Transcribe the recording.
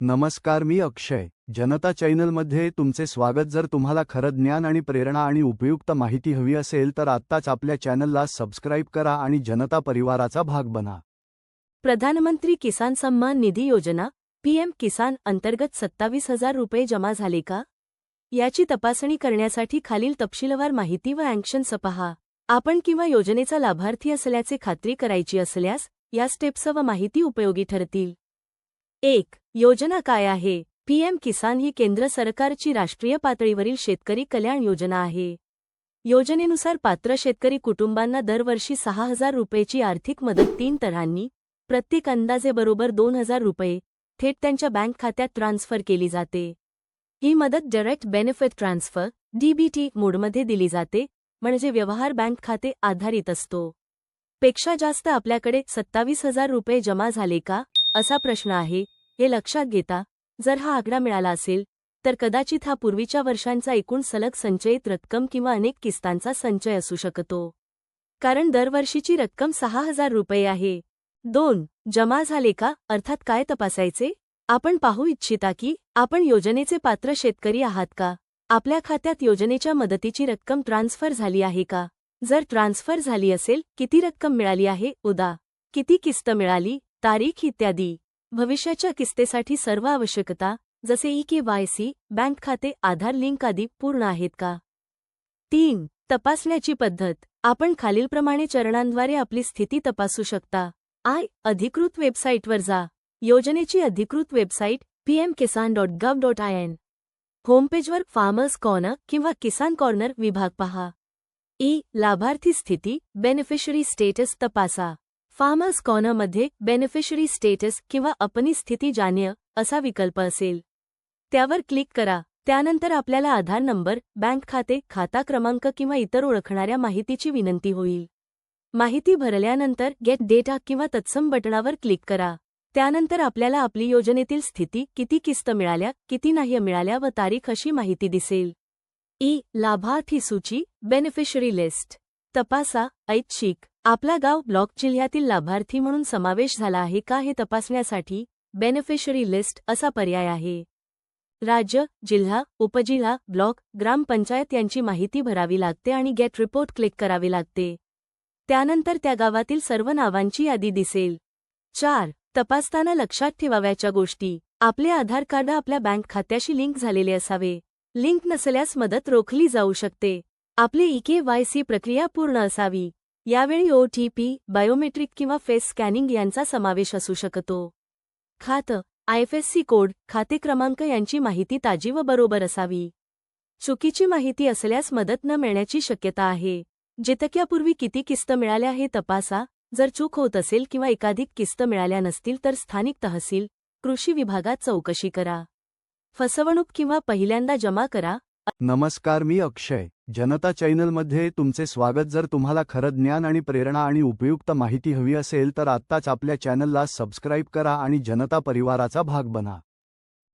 नमस्कार मी अक्षय. जनता चॅनलमध्ये तुमचे स्वागत. जर तुम्हाला खरं ज्ञान आणि प्रेरणा आणि उपयुक्त माहिती हवी असेल तर आत्ताच आपल्या चॅनलला सबस्क्राईब करा आणि जनता परिवाराचा भाग बना. प्रधानमंत्री किसान सन्मान निधी योजना पीएम किसान अंतर्गत सत्तावीस हजार रुपये जमा झाले का? याची तपासणी करण्यासाठी खालील तपशीलवार माहिती व अँक्शन पहा. आपण किंवा योजनेचा लाभार्थी असल्याचे खात्री करायची असल्यास या स्टेप्स व माहिती उपयोगी ठरतील. एक योजना काय आहे? पीएम किसान ही केंद्र सरकारची राष्ट्रीय पातळीवरील शेतकरी कल्याण योजना आहे. योजनेनुसार पात्र शेतकरी कुटुंबांना दरवर्षी सहा हजार रुपयेची आर्थिक मदत तीन तऱ्हांनी प्रत्येक अंदाजे बरोबर दोन हजार रुपये थेट त्यांच्या बँक खात्यात ट्रान्स्फर केली जाते. ही मदत डायरेक्ट बेनिफिट ट्रान्स्फर डीबीटी मोडमध्ये दिली जाते म्हणजे व्यवहार बँक खाते आधारित असतो. पेक्षा जास्त आपल्याकडे सत्तावीस हजार रुपये जमा झाले का? असा प्रश्न आहे. हे लक्षात घेता जर हा आकडा मिळाला असेल तर कदाचित हा पूर्वीच्या वर्षांचा एकूण सलग संचयित रक्कम किंवा अनेक किस्तांचा संचय असू शकतो. कारण दरवर्षीची रक्कम सहा हजार रुपये आहे. दोन जमा झाले का? अर्थात काय तपासायचे? आपण पाहू इच्छिता की आपण योजनेचे पात्र शेतकरी आहात का? आपल्या खात्यात योजनेच्या मदतीची रक्कम ट्रान्स्फर झाली आहे का? जर ट्रान्स्फर झाली असेल किती रक्कम मिळाली आहे? उदा किती किस्त मिळाली? तारीख इत्यादी. भविष्याच्या किस्तेसाठी सर्व आवश्यकता जसे e K Y C bank खाते आधार लिंक आदी पूर्ण आहेत का? तीन तपासण्याची पद्धत. आपण खालीलप्रमाणे चरणांद्वारे आपली स्थिती तपासू शकता. आय अधिकृत वेबसाईटवर जा. योजनेची अधिकृत website PM Kisan dot gov dot I N होमपेजवर farmers corner किंवा किसान कॉर्नर विभाग पहा. ई लाभार्थी स्थिती बेनिफिशरी स्टेटस तपासा. फार्मर्स कॉर्नरमध्ये बेनिफिशरी स्टेटस किंवा अपनी स्थिती जाण्य असा विकल्प असेल. त्यावर क्लिक करा. त्यानंतर आपल्याला आधार नंबर बँक खाते खाता क्रमांक किंवा इतर ओळखणाऱ्या माहितीची विनंती होईल. माहिती भरल्यानंतर गेट डेटा किंवा तत्सम बटणावर क्लिक करा. त्यानंतर आपल्याला आपली योजनेतील स्थिती किती किस्त मिळाल्या किती नाही मिळाल्या व तारीख अशी माहिती दिसेल. ई. लाभार्थी सूची बेनिफिशरी लिस्ट तपासा ऐच्छिक. आपला गाव ब्लॉक जिल्ह्यातील लाभार्थी म्हणून समावेश झाला आहे का हे तपासण्यासाठी बेनिफिशरी लिस्ट असा पर्याय आहे. राज्य जिल्हा उपजिल्हा ब्लॉक ग्रामपंचायत यांची माहिती भरावी लागते आणि गेट रिपोर्ट क्लिक करावी लागते. त्यानंतर त्या गावातील सर्व नावांची यादी दिसेल. चार. तपासताना लक्षात ठेवाव्याच्या गोष्टी. आपले आधार कार्ड आपल्या बँक खात्याशी लिंक झालेले असावे. लिंक नसल्यास मदत रोखली जाऊ शकते. आपले ई वाय सी प्रक्रिया पूर्ण असावी. यावेळी ओ टी पी बायोमेट्रिक किंवा फेस स्कॅनिंग यांचा समावेश असू शकतो. खातं आयएफएससी कोड खाते क्रमांक यांची माहिती ताजी व बरोबर असावी. चुकीची माहिती असल्यास मदत न मिळण्याची शक्यता आहे. जितक्यापूर्वी किती किस्त मिळाल्या हे तपासा. जर चूक होत असेल किंवा एकाधिक किस्त मिळाल्या नसतील तर स्थानिक तहसील कृषी विभागात चौकशी करा. फसवणूक किंवा पहिल्यांदा जमा करा. नमस्कार मी अक्षय. जनता चॅनलमध्ये तुमचे स्वागत. जर तुम्हाला खरं ज्ञान आणि प्रेरणा आणि उपयुक्त माहिती हवी असेल तर आत्ताच आपल्या चॅनलला सबस्क्राईब करा आणि जनता परिवाराचा भाग बना.